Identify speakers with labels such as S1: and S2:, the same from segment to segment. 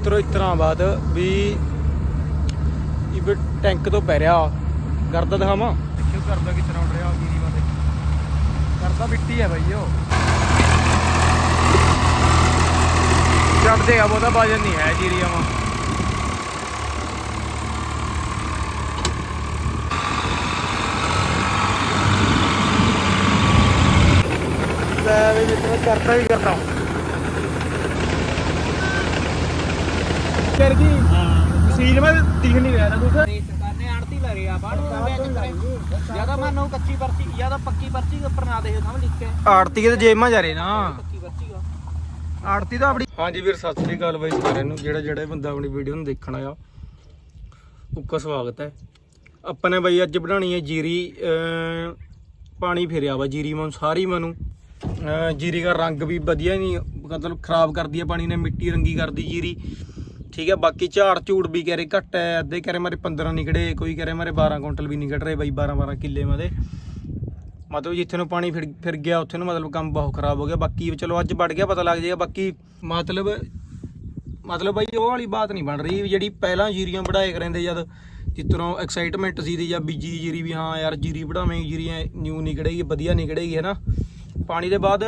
S1: ਮਿੱਤਰੋ ਇਸ ਤਰ੍ਹਾਂ ਬਾਅਦ ਵੀ ਇਹ ਟੈਂਕ ਤੋਂ ਪੈ ਰਿਹਾ। ਕਰਦਾ ਦਿਖਾਵਾਂ? ਦੇਖਿਓ ਕਰਦਾ ਕਿਸ ਤਰ੍ਹਾਂ ਉੱਡ ਰਿਹਾ ਜੀਰੀ ਵਾਲੇ ਕਰਦਾ ਮਿੱਟੀ ਹੈ ਬਾਈ ਉਹ। ਚੜਦੇ ਆ ਬਹੁਤਾ ਵਜਨ ਨਹੀਂ ਹੈ ਜੀਰੀਆਂ ਵਾ ਲੈ ਵੀ ਮਿੱਤਰੋ ਕਰਦਾ ਹੀ ਕਰਦਾ ਕਰ ਗਈ ਦਿਖ ਨਹੀਂ ਰਿਹਾ ਨਾ ਕੁਛ।
S2: ਕਰਨੇ ਆੜਤੀ ਲਗੇ ਆ ਬਾੜ ਜ਼ਿਆਦਾ ਮੰਨੋ ਕੱਚੀ ਪਰਚੀ ਜ਼ਿਆਦਾ ਪੱਕੀ ਪਰਚੀ ਦੇ ਉੱਪਰ ਨਾ ਦੇਖੋ ਸਮਝ ਲਿਖ ਕੇ।
S1: ਆੜਤੀ ਦੇ ਜੇਬਾਂ ਜਾ ਰਹੇ ਨਾ।
S2: ਪੱਕੀ ਪਰਚੀ ਆ।
S1: ਆੜਤੀ ਤਾਂ ਆਪਣੀ ਹਾਂਜੀ ਵੀਰ ਸਤਿ ਸ੍ਰੀ ਅਕਾਲ ਬਾਈ ਸਾਰਿਆਂ ਨੂੰ। ਜਿਹੜਾ ਜਿਹੜਾ ਬੰਦਾ ਆਪਣੀ ਵੀਡੀਓ ਨੂੰ ਦੇਖਣ ਆਇਆ ਉੱਕਾ ਸਵਾਗਤ ਹੈ। ਆਪਾਂ ਨੇ ਬਾਈ ਅੱਜ ਬਣਾਉਣੀ ਹੈ ਜੀਰੀ ਪਾਣੀ ਫੇਰਿਆ ਵਾ ਜੀਰੀ ਮਨ ਸਾਰੀ ਮਨੂੰ ਜੀਰੀ ਦਾ ਰੰਗ ਵੀ ਵਧੀਆ ਨਹੀਂ ਮਤਲਬ ਖਰਾਬ ਕਰਦੀ ਹੈ ਪਾਣੀ ਨੇ ਮਿੱਟੀ ਰੰਗੀ ਕਰਦੀ ਜੀਰੀ। ਠੀਕ ਹੈ, ਬਾਕੀ ਝਾੜ ਝੂੜ ਵੀ ਕਹਿ ਰਹੇ ਘੱਟ ਹੈ, ਅੱਧੇ ਕਹਿ ਰਹੇ ਮਾਰੇ 15 ਨਿਕੜੇ, ਕੋਈ ਕਹਿ ਰਹੇ ਮਾਰੇ 12 ਕੁਇੰਟਲ ਵੀ ਨਿਕੜ ਰਹੇ ਬਾਈ 12 12 ਕਿੱਲੇ ਮਾਦੇ। ਮਤਲਬ ਜਿੱਥੇ ਨੂੰ ਪਾਣੀ ਫਿਰ ਫਿਰ ਗਿਆ, ਉੱਥੇ ਨੂੰ ਮਤਲਬ ਕੰਮ ਬਹੁਤ ਖਰਾਬ ਹੋ ਗਿਆ। ਬਾਕੀ ਚਲੋ ਅੱਜ ਵੜ ਗਿਆ, ਪਤਾ ਲੱਗ ਜਾਏਗਾ। ਬਾਕੀ ਮਤਲਬ ਮਤਲਬ ਬਾਈ ਉਹ ਵਾਲੀ ਬਾਤ ਨਹੀਂ ਬਣ ਰਹੀ ਜਿਹੜੀ ਪਹਿਲਾਂ ਜੀਰੀਆਂ ਵਢਾਏ ਕਰਿੰਦੇ ਜਦ ਜਿੱਤਰੋਂ ਐਕਸਾਈਟਮੈਂਟ ਸੀ ਦੀ ਜਾਂ ਬੀਜੀ ਜੀਰੀ ਵੀ ਹਾਂ ਯਾਰ ਜੀਰੀ ਵਢਾਵੇਂ ਜੀਰੀਆਂ ਨਿਊ ਨਿਕੜੇਗੀ ਵਧੀਆ ਨਿਕੜੇਗੀ ਹੈ ਨਾ? ਪਾਣੀ ਦੇ ਬਾਅਦ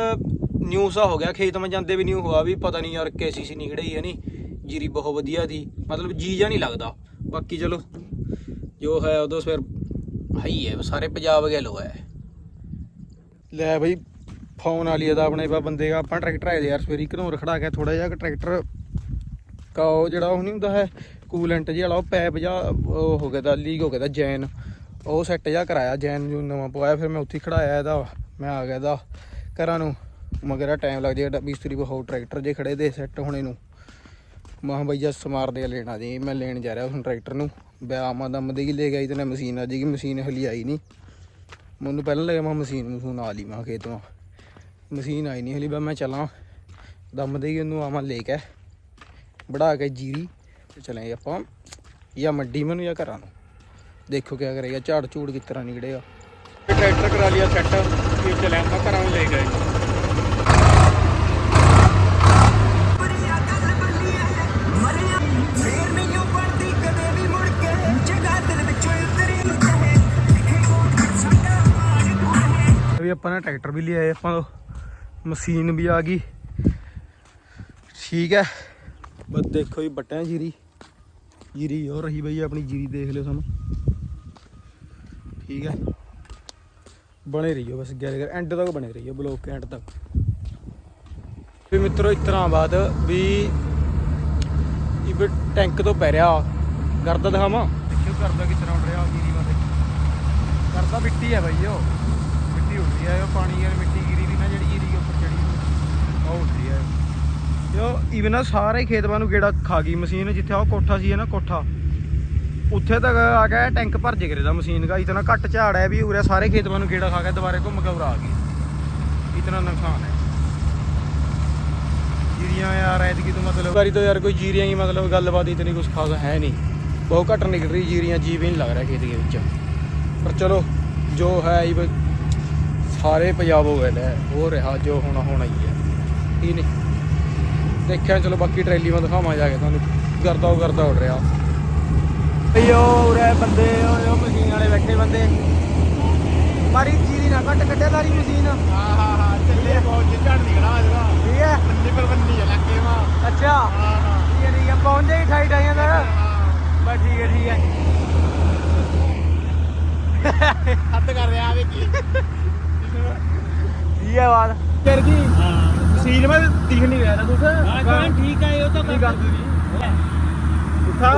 S1: ਨਿਊ ਸਾ ਹੋ ਗਿਆ, ਖੇਤ ਮੈਂ ਜਾਂਦੇ ਵੀ ਨਿਊ ਹੋਆ ਵੀ ਪਤਾ ਨਹੀਂ ਯਾਰ ਕੈਸੀ ਸੀ ਨਿਕੜੇਗੀ ਹੈ ਨਹੀਂ ਜੀਰੀ ਬਹੁਤ ਵਧੀਆ ਦੀ, ਮਤਲਬ ਜੀ ਜਾਂ ਨਹੀਂ ਲੱਗਦਾ। ਬਾਕੀ ਚਲੋ, ਜੋ ਹੈ ਉਦੋਂ ਫਿਰ ਹਾਈ ਹੈ ਸਾਰੇ ਪੰਜਾਬ ਗਿਆ ਲੋ ਹੈ ਲੈ ਬਈ ਫੋਨ ਵਾਲੀ ਦਾ ਆਪਣੇ ਪਾ ਬੰਦੇ ਦਾ, ਆਪਾਂ ਟਰੈਕਟਰ ਆਏ ਯਾਰ, ਸਵੇਰੀ ਘਰੋਂ ਰਖੜਾ ਕੇ ਥੋੜਾ ਜਿਹਾ ਟਰੈਕਟਰ ਕਾ ਉਹ ਜਿਹੜਾ ਉਹ ਨਹੀਂ ਹੁੰਦਾ ਹੈ ਕੂਲੈਂਟ ਜਿਹਾ ਵਾਲਾ, ਉਹ ਪੈਪ ਜਿਹਾ, ਉਹ ਹੋ ਗਿਆ ਦਾ ਲੀਕ ਹੋ ਗਿਆ ਦਾ, ਜੈਨ। ਉਹ ਸੈੱਟ ਜਿਹਾ ਕਰਾਇਆ, ਜੈਨ ਜੋ ਨਵਾਂ ਪਵਾਇਆ, ਫਿਰ ਮੈਂ ਉੱਥੇ ਹੀ ਖੜਾਇਆ ਇਹਦਾ, ਮੈਂ ਆ ਗਿਆ ਇਹਦਾ ਘਰਾਂ ਨੂੰ। ਮਗਰ ਟਾਈਮ ਲੱਗ ਜਾਏਗਾ ਮਿਸਤਰੀ ਬਹੁਤ ਟਰੈਕਟਰ ਜੇ ਖੜੇ ਦੇ ਸੈੱਟ ਹੋਣੇ ਨੂੰ। ਮਾਂ ਬਈਆ ਸਮਾਰ ਲੈਣਾ ਜੀ, ਮੈਂ ਲੈਣ ਜਾ ਰਿਹਾ ਹੁਣ ਟਰੈਕਟਰ ਨੂੰ। ਬਿਆਮਾ ਦਮ ਦੇ ਹੀ ਲੈ ਗਈ ਤੇ ਨਾ ਮਸ਼ੀਨ ਆ ਜੇਗੀ, ਮਸ਼ੀਨ ਹਲੀ ਆਈ ਨਹੀਂ। ਮੈਨੂੰ ਪਹਿਲਾਂ ਲੱਗਿਆ ਮੈਂ ਮਸ਼ੀਨ ਮਸ਼ੂਨ ਆ ਲਈ, ਮੈਂ ਖੇਤੋਂ। ਮਸ਼ੀਨ ਆਈ ਨਹੀਂ ਹਲੀ ਬਾ ਮੈਂ ਚਲਾਂ। ਦਮ ਦੇ ਹੀ ਉਹਨੂੰ ਆਵਾਂ ਲੈ ਕੇ ਬੜਾ ਕੇ ਜੀਰੀ ਚਲੇ ਆਪਾਂ, ਜਾਂ ਮੰਡੀ ਮੈਨੂੰ ਜਾਂ ਘਰਾਂ ਨੂੰ। ਦੇਖੋ ਕਿਆ ਕਰੇਗਾ ਝਾੜ ਝੂੜ ਕਿਸ ਤਰ੍ਹਾਂ ਨਿਕੜੇਗਾ ਟਰੈਕਟਰ ਕਰਾ ਲਿਆ, ਸੈੱਟ। ਫਿਰ ਚਲੇ ਆਪਾਂ ਘਰਾਂ ਨੂੰ ਲੈ ਗਏ ਆਪਾਂ ਨੇ ਟਰੈਕਟਰ ਵੀ ਲਿਆਏ, ਆਪਾਂ ਤੋਂ ਮਸ਼ੀਨ ਵੀ ਆ ਗਈ। ਠੀਕ ਹੈ। ਬਸ ਦੇਖੋ ਜੀ ਬਟਿਆ ਜੀਰੀ। ਜੀਰੀ ਹੋ ਰਹੀ ਬਈ, ਆਪਣੀ ਜੀਰੀ ਦੇਖ ਲਿਓ ਸਾਨੂੰ। ਠੀਕ ਹੈ। ਬਣੇ ਰਹੀਓ ਬਸ ਗੈਰ ਐਂਡ ਤੱਕ ਬਣੇ ਰਹੀਓ ਬਲੌਕ ਐਂਡ ਤੱਕ। ਵੀ ਮਿੱਤਰੋ, ਇਸ ਤਰ੍ਹਾਂ ਬਾਅਦ ਵੀ ਇਹ ਟੈਂਕ ਤੋਂ ਪੈ ਰਿਹਾ। ਕਰਦਾ ਦਿਖਾਵਾਂ। ਦੇਖਿਓ ਕਰਦਾ ਕਿਸ ਤਰ੍ਹਾਂ ਉੱਡ ਰਿਹਾ ਜੀਰੀ ਵਾਲੇ। ਕਰਦਾ ਮਿੱਟੀ ਹੈ ਬਾਈ ਉਹ ਮਿੱਟੀ ਉੱਡਦੀ ਹੈ ਉਹ ਪਾਣੀ ਯਾਰ ਮਿੱਟੀ ਗਿਰੀ ਵੀ ਨਾ ਜਿਹੜੀ ਜੀਰੀ ਦੇ ਉੱਪਰ ਚੜੀ ਉਹ ਉੱਡਦੀ ਹੈ ਈਵਨ ਇਵਨ ਸਾਰੇ ਖੇਤਵਾਂ ਨੂੰ ਗੇੜਾ ਖਾ ਗਈ ਮਸ਼ੀਨ, ਜਿੱਥੇ ਉਹ ਕੋਠਾ ਸੀ ਨਾ ਕੋਠਾ। ਉੱਥੇ ਤੱਕ ਆ ਗਿਆ, ਟੈਂਕ ਭਰ ਜੇ ਦਾ ਮਸ਼ੀਨ ਦਾ ਇਤਨਾ ਘੱਟ ਝਾੜ ਹੈ ਵੀ ਉਰੇ ਸਾਰੇ ਖੇਤਵਾਂ ਨੂੰ ਗੇੜਾ ਖਾ ਕੇ ਦੁਬਾਰੇ ਘੁੰਮ ਕੇ ਉਰਾ ਆ ਗਈ ਇਤਨਾ ਨੁਕਸਾਨ ਹੈ। ਜੀਰੀਆਂ ਯਾਰ, ਐਤਕੀ ਤੋਂ ਮਤਲਬ ਵਾਰੀ ਤੋਂ ਯਾਰ ਕੋਈ ਜੀਰੀਆਂ ਹੀ ਮਤਲਬ ਗੱਲਬਾਤ ਇਤਨੀ ਕੁਝ ਖਾਸ ਹੈ ਨਹੀਂ। ਬਹੁਤ ਘੱਟ ਨਿਕਲ ਰਹੀ ਜੀਰੀਆਂ ਜੀਵ ਵੀ ਨਹੀਂ ਲੱਗ ਰਿਹਾ ਖੇਤ ਦੇ ਵਿੱਚ। ਪਰ ਚਲੋ, ਜੋ ਹੈ ਇਹ ਸਾਰੇ ਪੰਜਾਬ ਹੋ ਗਏ ਨੇ, ਹੋ ਰਿਹਾ ਜੋ ਹੋਣਾ ਹੋਣਾ ਹੀ ਹੈ। ਠੀਕ ਨਹੀਂ। ਦੇਖਿਆ ਚਲੋ ਬਾਕੀ ਟਰੈਲੀ ਮੈਂ ਦਿਖਾਵਾਂ ਜਾ ਕੇ ਤੁਹਾਨੂੰ। ਕਰਦਾ ਉਹ ਕਰਦਾ ਉੱਡ ਰਿਹਾ। ਉਹ ਉਰੇ ਬੰਦੇ ਉਹ ਉਹ ਮਸ਼ੀਨ ਵਾਲੇ ਬੈਠੇ ਬੰਦੇ। ਮਾਰੀ ਜੀਰੀ ਨਾ ਕੱਟ ਕੱਢਿਆ ਤਾਰੀ ਮਸ਼ੀਨ ਹਾਂ ਹਾਂ ਹਾਂ ਚੱਲੇ ਬਹੁਤ ਝੜ ਨਿਕਲਾ ਇਹਦਾ ਠੀਕ ਹੈ? ਬੰਨੀ ਪਰ ਬੰਨੀ ਹੈ ਲੱਗੇ ਵਾ। ਅੱਛਾ। ਹਾਂ ਹਾਂ। ਠੀਕ ਹੈ ਠੀਕ ਹੈ ਪਹੁੰਚ ਜਾਈ ਠਾਈ ਠਾਈਆਂ ਤੱਕ ਬਸ ਠੀਕ ਹੈ ਠੀਕ ਹੈ।
S2: ਹੱਦ ਕਰ ਰਿਹਾ ਕੀ
S1: ਠੀਕ ਹੈ ਬਾਤ। ਕਰ ਗਈ ਸੀਲ ਮੈਂ ਦਿਖ ਨਹੀਂ ਰਿਹਾ ਨਾ ਕੁਛ।
S2: ਹਾਂ ਠੀਕ ਹੈ ਉਹ ਤਾਂ
S1: ਕੀ ਕਰ ਦੂਜੀ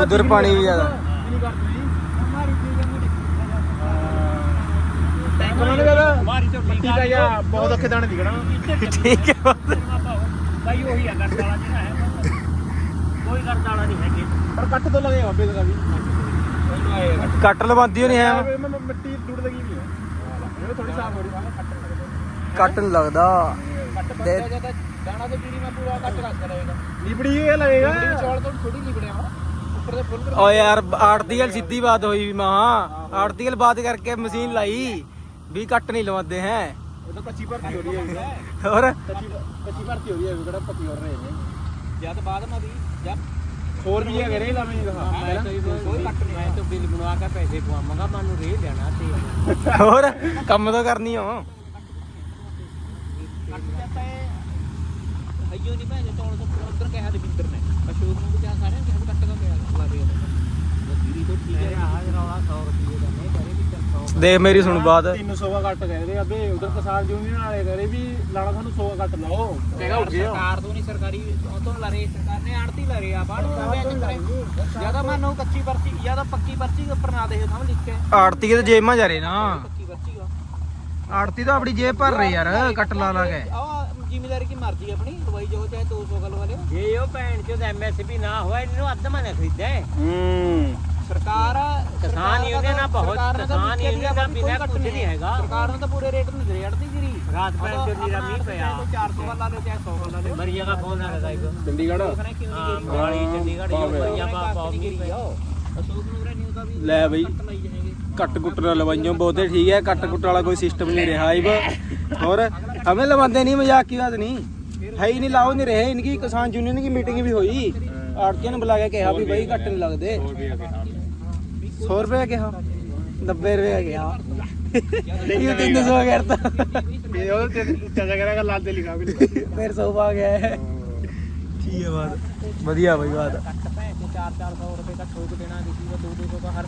S1: ਉਧਰ ਪਾਣੀ ਵੀ ਜ਼ਿਆਦਾ
S2: ਨਹੀਂ ਕਰ ਦੂਜੀ ਹਮਾਰੀ ਚੀਜ਼ ਹੈ। ਮੁੜੀ
S1: ਕਮਾਂਡ ਕਰ
S2: ਮਾਰੀ ਤੋਂ
S1: ਠੀਕ ਹੈ ਯਾ ਬਹੁਤ ਔਖੇ ਦਾਣੇ ਦਿਖਣਾ। ਠੀਕ ਹੈ
S2: ਭਾਈ ਉਹੀ ਹੈ ਗਰਦ ਵਾਲਾ ਜਿਹੜਾ ਹੈ। ਕੋਈ ਗਰਦ ਵਾਲਾ ਨਹੀਂ ਹੈਗੇ।
S1: ਪਰ ਕੱਟ ਤੋਂ ਲਗੇ ਬਾਬੇ ਦਾ ਵੀ। ਕੱਟ ਲਵਾਂਦੀ ਨਹੀਂ ਹੈ।
S2: ਮਿੱਟੀ ਡੁੱਡ ਲਗੀ ਵੀ ਹੈ ਇਹ ਥੋੜੀ ਸਾਫ਼ ਹੋ ਰਹੀ।
S1: ਕੱਟ ਨਹੀਂ ਲੱਗਦਾ।
S2: ਕੱਟ ਬੰਦਾ ਜਦ ਦਾਣਾ ਤੇ ਪੀੜੀ ਮੈਂ ਪੂਰਾ ਕੱਟ ਰੱਖ ਕਰੇਗਾ
S1: ਲਿਬੜੀ ਇਹ ਲੱਗੇਗਾ
S2: ਚੌਲ ਤੋਂ ਥੋੜੀ ਲਿਬੜਿਆ ਉੱਪਰ ਦੇ ਫੁੱਲ
S1: ਓ ਯਾਰ ਆੜਤੀ ਵਾਲ ਸਿੱਧੀ ਬਾਤ ਹੋਈ ਵੀ ਮਾਂ। ਆੜਤੀ ਵਾਲ ਬਾਤ ਕਰਕੇ ਮਸ਼ੀਨ ਲਾਈ ਵੀ ਕੱਟ ਨਹੀਂ ਲਵਾਉਂਦੇ ਹੈ।
S2: ਉਹ ਤਾਂ ਕੱਚੀ ਭਰਤੀ ਹੋ ਰਹੀ ਹੈ
S1: ਹੋਰ?
S2: ਕੱਚੀ ਕੱਚੀ ਭਰਤੀ ਹੋ ਰਹੀ ਹੈ ਕਿਹੜਾ ਪੱਕੀ ਹੋ ਰਹੇ ਨੇ। ਜਦ ਬਾਅਦ ਮੈਂ ਦੀ ਜਦ ਹੋਰ ਵੀ ਹੈ ਰੇ ਲਾਵੇਂ ਦਿਖਾ।
S3: ਮੈਂ ਤਾਂ ਕੋਈ ਕੱਟ ਨਹੀਂ ਮੈਂ ਤਾਂ ਬਿੱਲ ਬਣਵਾ ਕੇ ਪੈਸੇ ਪਵਾਵਾਂਗਾ ਮੈਨੂੰ ਰੇ ਲੈਣਾ ਤੇ
S1: ਹੋਰ ਕੰਮ ਤਾਂ ਕਰਨੀ ਹੋ
S2: ਕੱਟ ਜਾਂਦਾ ਹੈ ਹਈਓ ਨਹੀਂ ਭੈਣ ਚੋਣ ਤੋਂ ਉਧਰ ਕਿਹਾ ਦਵਿੰਦਰ ਨੇ ਅਸ਼ੋਕ ਨੂੰ ਵੀ ਕਿਹਾ ਸਾਰਿਆਂ ਨੂੰ ਕਿਹਾ ਕੱਟ ਦਾ ਮੇਰਾ ਲਾ ਦੇ ਵਕੀਰੀ ਤੋਂ ਠੀਕ
S3: ਮੇਰੇ
S2: ਹੈ
S3: ਆਜ ਰੌਲਾ 100 ਰੁਪਏ ਦਾ ਨਹੀਂ ਕਰੇ ਵੀ ਚੱਲ 100
S1: ਦੇਖ ਮੇਰੀ ਸੁਣ ਬਾਤ
S2: 300 ਦਾ ਕੱਟ ਕਹਿੰਦੇ ਅੱਗੇ ਉਧਰ ਕਿਸਾਨ ਯੂਨੀਅਨ ਵਾਲੇ ਕਰੇ ਵੀ ਲਾਣਾ ਤੁਹਾਨੂੰ 100 ਦਾ ਕੱਟ ਲਾਓ। ਕਹੇਗਾ ਉੱਠ ਗਿਆ। ਸਰਕਾਰ ਤੋਂ ਨਹੀਂ ਸਰਕਾਰੀ ਉਹ ਤੋਂ ਲਾ ਰਹੀ ਸਰਕਾਰ ਨੇ ਆੜਤੀ ਲਾ ਰਹੀ ਆ ਬਾੜ ਜ਼ਿਆਦਾ ਮੰਨੋ ਕੱਚੀ ਪਰਚੀ ਜ਼ਿਆਦਾ ਪੱਕੀ ਪਰਚੀ ਉੱਪਰ ਨਾ ਦੇ ਸਮਝ ਲਿਖ ਕੇ
S1: ਆੜਤੀ ਤੇ ਜੇਬਾਂ ਜਾ ਰਹੇ ਨਾ। ਆੜਤੀ ਤਾਂ ਆਪਣੀ ਜੇਬ ਭਰ ਰਹੀ ਯਾਰ ਕੱਟ ਲਾ ਲਾ ਕੇ।
S2: ਆ ਜ਼ਿਮੀਦਾਰੀ ਕੀ ਮਰਜ਼ੀ ਆਪਣੀ ਦਵਾਈ ਜੋ ਚਾਹੇ 200 ਗੱਲ ਵਾਲੇ
S3: ਜੇ ਉਹ ਭੈਣ ਚੋਦ ਐਮਐਸਪੀ ਨਾ ਹੋਇਆ ਇਹਨੂੰ ਅੱਧ ਮਨੇ ਖਰੀਦਦਾ ਹੈ।
S2: ਸਰਕਾਰ
S3: ਕਿਸਾਨ union ਆ ਬਹੁਤ, ਕਿਸਾਨ union ਦਾ ਬਿਨਾਂ ਕੁਛ ਨਹੀਂ ਹੈਗਾ।
S2: ਸਰਕਾਰ ਨੂੰ ਤਾਂ ਪੂਰੇ ਰੇਟ ਨੂੰ ਦੇ ਅੜਦੀ ਜਿਹੜੀ
S3: ਰਾਤ ਭੈਣ ਚੋਦ ਨੀਰਾ ਮੀਂਹ ਪਿਆ।
S2: 400 ਵਾਲਾ ਲੈ ਚਾਹੇ 100 ਵਾਲਾ ਲੈ
S3: ਮਰੀਆ ਦਾ ਫੋਨ ਆ ਰਿਹਾ ਇੱਕ।
S2: ਚੰਡੀਗੜ੍ਹ?
S3: ਹਾਂ ਮੋਹਾਲੀ ਚੰਡੀਗੜ੍ਹ ਜੋ ਮਰੀਆ ਪਾ ਪਾ ਮੀਂਹ ਪਿਆ।
S2: ਅਸ਼ੋਕ ਨੂੰ ਰੈਨਿਊ ਦਾ ਵੀ
S1: ਲੈ ਬਈ।
S2: ਕੱਟ ਲਾਈ ਜਾਣਗੇ
S1: ਕੱਟ ਕੁੱਟ ਨਾ ਲਵਾਈਓ ਬਹੁਤੇ ਠੀਕ ਹੈ ਕੱਟ ਕੁੱਟ ਵਾਲਾ ਕੋਈ ਸਿਸਟਮ ਨਹੀਂ ਰਿਹਾ ਇਬ और हमें लवाते नहीं मजाक की बात नहीं है ही नहीं लाओ नहीं रहे इनकी किसान यूनियन की मीटिंग भी हुई आड़तियों ने बुला के कहा भी भाई घट नहीं लगते सौ रुपये कहा नब्बे रुपये कहा ये तीन सौ करता फिर सौ आ गया है ठीक है बात बढ़िया भाई बात
S2: ਕੱਟ ਭੈਣ ਤੇ 4-400 ਰੁਪਏ ਦਾ ਠੋਕ ਦੇਣਾ ਕਿਸੇ ਦਾ 2-200 ਦਾ ਹਰ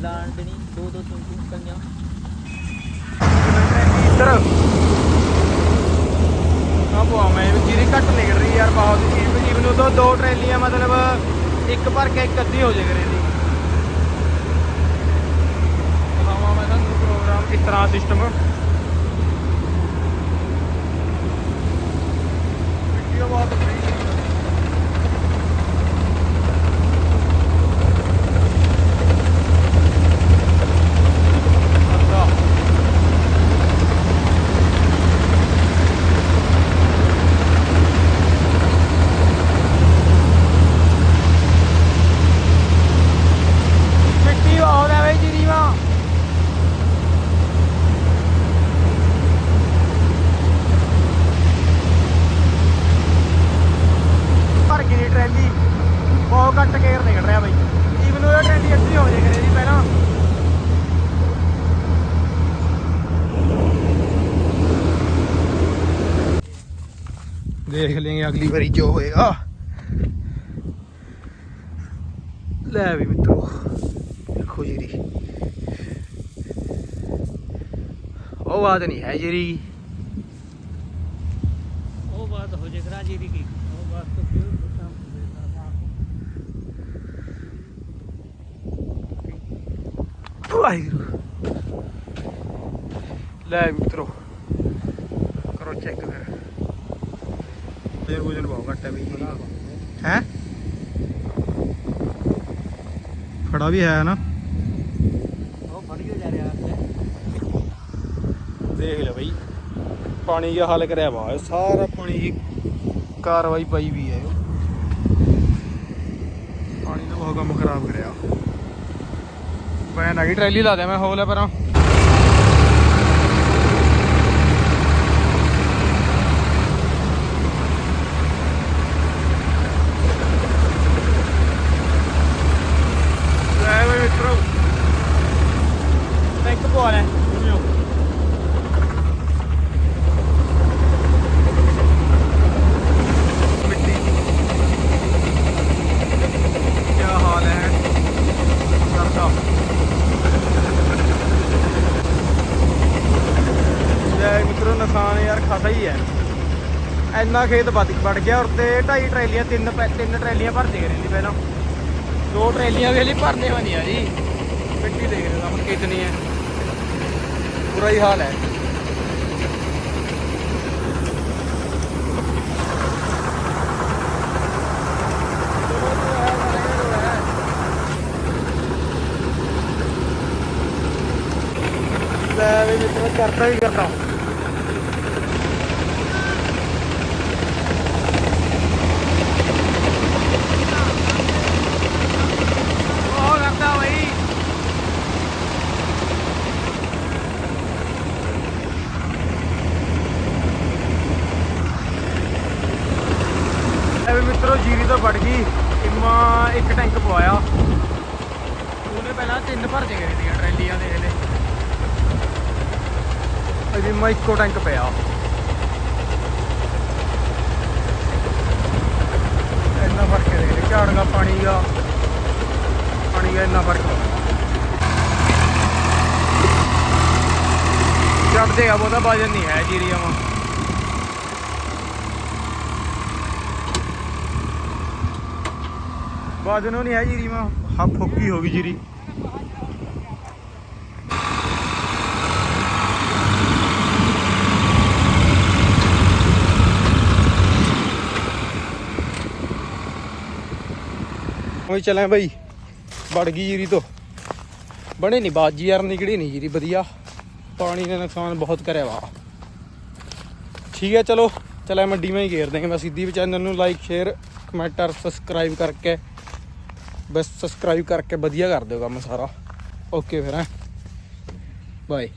S2: ਸਕਾਈ 2-2 3-3 ਕਈਆਂ।
S1: ਇੱਧਰ। ਆ ਬੁਆ ਮੈਂ ਜੀਰੀ ਘੱਟ ਨਿਕਲ ਰਹੀ ਯਾਰ, ਬਹੁਤ ਜੀਵ ਜੀਵ ਨੂੰ ਤਾਂ ਦੋ ਟਰੈਲੀਆਂ, ਮਤਲਬ ਇੱਕ ਭਰ ਕੇ ਇੱਕ ਅੱਧੀ ਹੋ ਜਾਏ ਕਰੇ ਦੀ। ਦਿਖਾਵਾਂ ਮੈਂ ਤੁਹਾਨੂੰ ਪ੍ਰੋਗਰਾਮ ਇਸ ਤਰ੍ਹਾਂ ਸਿਸਟਮ ਵੀਡੀਓ ਬਹੁਤ ਸਹੀ ਹੈ ਅੱਛਾ ਮਿੱਟੀ ਬਹੁਤ ਹੈ ਬਈ ਜੀਰੀ ਵਾ ਭਰ ਗਈ ਨੀ ਟਰੈਲੀ ਬਹੁਤ ਘੱਟ ਕੇਅਰ ਨਿਕਲ ਰਿਹਾ ਬਈ ਈਵਨ ਉਹ ਟਰੈਲੀ ਅੱਧੀ ਹੋ ਜੇ ਕਰੇ ਜੀ ਪਹਿਲਾਂ ਦੇਖ ਲੇਂਗੇ ਅਗਲੀ ਵਾਰੀ ਜੋ ਹੋਏਗਾ। ਲੈ ਵੀ ਮਿੱਤਰੋ ਦੇਖੋ ਜੀਰੀ। ਉਹ ਬਾਤ ਨਹੀਂ ਹੈ ਜੀਰੀ।
S3: ਉਹ ਬਾਤ ਹੋ ਜੇ ਕਰਾ ਜੀ ਦੀ ਕੀ। ਉਹ ਬਾਤ ਤਾਂ
S1: ਵਾਹਿਗੁਰੂ। ਲੈ ਮਿੱਤਰੋ ਕਰੋ ਚੈੱਕ ਫਿਰ। ਫੇਰ ਵਜਨ ਬਹੁਤ ਘੱਟ ਹੈ ਬਈ ਹੈ? ਫੜਾ ਵੀ ਹੈ ਨਾ।
S3: ਉਹ ਫੜ ਕੇ ਜਾ ਰਿਹਾ ਹੈ।
S1: ਦੇਖ ਲੈ ਬਈ ਪਾਣੀ ਦਾ ਹੱਲ ਕਰਿਆ ਵਾ ਸਾਰਾ ਪਾਣੀ ਦੀ ਕਾਰਵਾਈ ਪਈ ਵੀ ਹੈ ਪਾਣੀ ਦਾ ਬਹੁਤ ਕੰਮ ਖਰਾਬ ਕਰਿਆ। ਮੈਂ ਨਗੀ ਟਰੈਲੀ ਲਾ ਇੰਨਾ ਖੇਤ ਵੱਧ ਵੜ ਗਿਆ ਔਰ ਤੇ ਢਾਈ ਟਰੈਲੀਆਂ, ਤਿੰਨ ਪੈ- ਤਿੰਨ ਟਰੈਲੀਆਂ ਭਰਦੇ ਕਰੇ ਸੀ ਪਹਿਲਾਂ। ਦੋ ਟਰੈਲੀਆਂ ਵੇਲੇ ਭਰਨੇ ਹੁੰਦੀਆਂ ਜੀ। ਮਿੱਟੀ ਦੇਖ ਰਹੇ ਹੋ ਹੁਣ ਕਿਤਨੀ ਹੈ। ਬੁਰਾ ਹੀ ਹਾਲ ਹੈ। ਲੈ ਵੀ ਮਿੱਤਰ ਕਰਦਾ ਹੀ ਕਰਦਾ ਉਹ ਕਰਦਾ ਬਈ ਲੈ ਵੀ ਮਿੱਤਰੋ ਜੀਰੀ ਤਾਂ ਵੜ ਗਈ ਇਮਾ ਇੱਕ ਟੈਂਕ ਪਵਾਇਆ ਉਹਨੇ ਪਹਿਲਾਂ ਤਿੰਨ ਭਰ ਕੇ ਗਏ ਦੀਆਂ ਟਰੈਲੀਆਂ ਦੇ ਇਹਨੇ ਅਜੀ ਮੈਂ ਇੱਕੋ ਟੈਂਕ ਪਿਆ। ਇੰਨਾ ਫ਼ਰਕ ਹੈ ਦੇ ਝਾੜਗਾ ਪਾਣੀ ਦਾ ਪਾਣੀ ਦਾ ਇੰਨਾ ਫ਼ਰਕ। ਚੜ ਜਾਏਗਾ ਬਹੁਤਾ ਵਜਨ ਨਹੀਂ ਹੈ ਜੀਰੀਆਂ ਵਾ ਵਜਨ ਉਹ ਨਹੀਂ ਹੈ ਜੀਰੀ ਮਾ ਹੱਫ ਫੁੱਕੀ ਹੋ ਗਈ ਜੀਰੀ। ਉਹੀ ਚੱਲਾਂ ਬਈ। ਵੜ ਗਈ ਜੀਰੀ ਤੋਂ। ਬਣੇ ਨਹੀਂ ਬਾਜੀ ਯਾਰ ਨਿਕੜੀ ਨਹੀਂ ਜੀਰੀ, ਵਧੀਆ। ਪਾਣੀ ਨੇ ਨੁਕਸਾਨ ਬਹੁਤ ਕਰਿਆ ਵਾ। ਠੀਕ ਹੈ, ਚਲੋ। ਚਲੇ ਮੰਡੀ ਮੈਂ ਹੀ ਘੇਰ ਦੇਂਗੇ ਬਸ ਸਿੱਧੀ ਚੈਨਲ ਨੂੰ ਲਾਈਕ ਸ਼ੇਅਰ ਕਮੈਂਟ ਔਰ ਸਬਸਕ੍ਰਾਈਬ ਕਰਕੇ, ਬਸ ਸਬਸਕ੍ਰਾਈਬ ਕਰਕੇ ਵਧੀਆ ਕਰ ਦਿਓ ਕੰਮ ਸਾਰਾ। ਓਕੇ ਫਿਰ, ਹੈ। ਬਾਏ